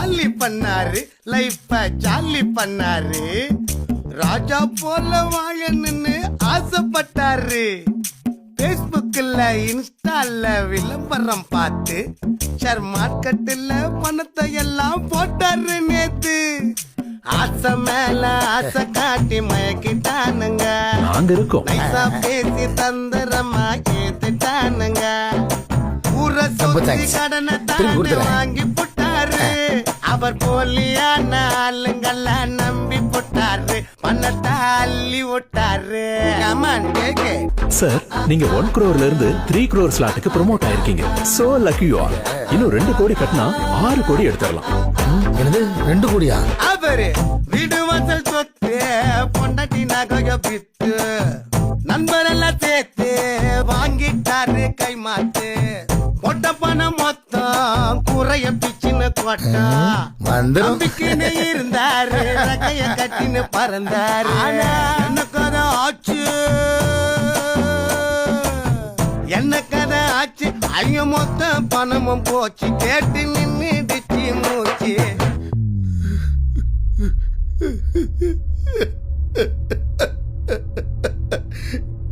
கேலி பண்ணாரு லைஃப ஜாலி பண்ணாரு. ராஜா போல வாழணும்னு ஆசைப்பட்டாரு. பேஸ்புக்ல இன்ஸ்டால விளம்பரம் பார்த்து ஷேர் மார்க்கெட்டுல பணத்தை எல்லாம் போட்டாரு நேத்து. ஆசை மேல ஆசை காட்டி மயக்கிட்டானுங்க. நாங்க இருக்கோம். நைசா பேசி தந்திரமா ஏத்துட்டானுங்க. ஊரை சுத்தி. கடனை கொடுத்துறேன். வாங்கி அவர் போலியான ஆளுங்கெல்லாம் நம்பி போட்டாரு. பணத்தை அள்ளி விட்டாரு. கமான் கேக்கு சார் நீங்க ஒன் crore இருந்து த்ரீ crore ஸ்லாட்டுக்கு ப்ரோமோட் ஆயிருக்கீங்க. சோ லக்கி யூ ஆர் இன்னும் ரெண்டு கோடி கட்டினா ஆறு கோடி எடுத்துடலாம். என்னது? ரெண்டு கோடியா? அவரு வீடு வாசல் சொத்து பொண்டாட்டி நகைய பித்து நண்பரெல்லாம் சேர்த்து வாங்கிட்டாரு கை மாத்து பொட்ட பணம் மொத்தம் குறைய பிச்சுன்னு கொட்டா வந்துரும். நம்பிக்கைன்னு இருந்தாரு கட்டின்னு பறந்தாரு. என்ன கதை ஆச்சு? என்ன கதை ஆச்சு? ஐய மொத்த பணமும் போச்சு. கேட்டு நின்னுடுச்சு மூச்சு.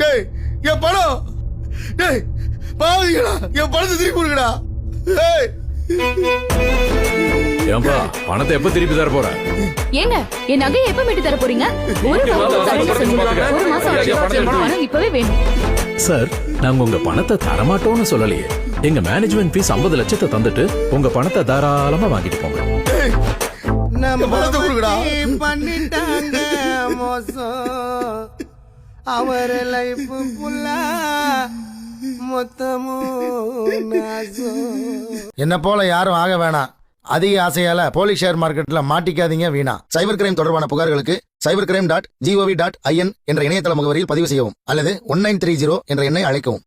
டேய் என் பணம். டேய் பாவீங்களா என் பணத்தை திருப்பி கொடுங்கடா. டேய் ஏன்பா பணத்தை எப்ப திருப்பி தர போற? ஏங்க என் நகையை எப்ப மீட்டு தர போறீங்க? ஒரு மாசம் இப்பவே வேணும். சார் நாங்க உங்க பணத்தை தரமாட்டோம்னு சொல்லலையே. எங்க மேனேஜ்மெண்ட் ஃபீஸ் 50 லட்சத்தை தந்துட்டு உங்க பணத்தை தாராளமா வாங்கிட்டு போங்க. பண்ணிட்டாங்க மோசம். அவர் லைஃப் நாசம் என்ன போல யாரும் ஆக வேணாம். அதிக ஆசையால போலீஸ் ஷேர் மார்க்கெட்ல மாட்டிக்காதீங்க வீணா. சைபர் கிரைம் தொடர்பான புகார்களுக்கு cyber crime dot G O V dot I N என்ற இணையதள முகவரியில் பதிவு செய்யவும் அல்லது ஒன் நைன் த்ரீ ஜீரோ என்ற எண்ணை அழைக்கவும்.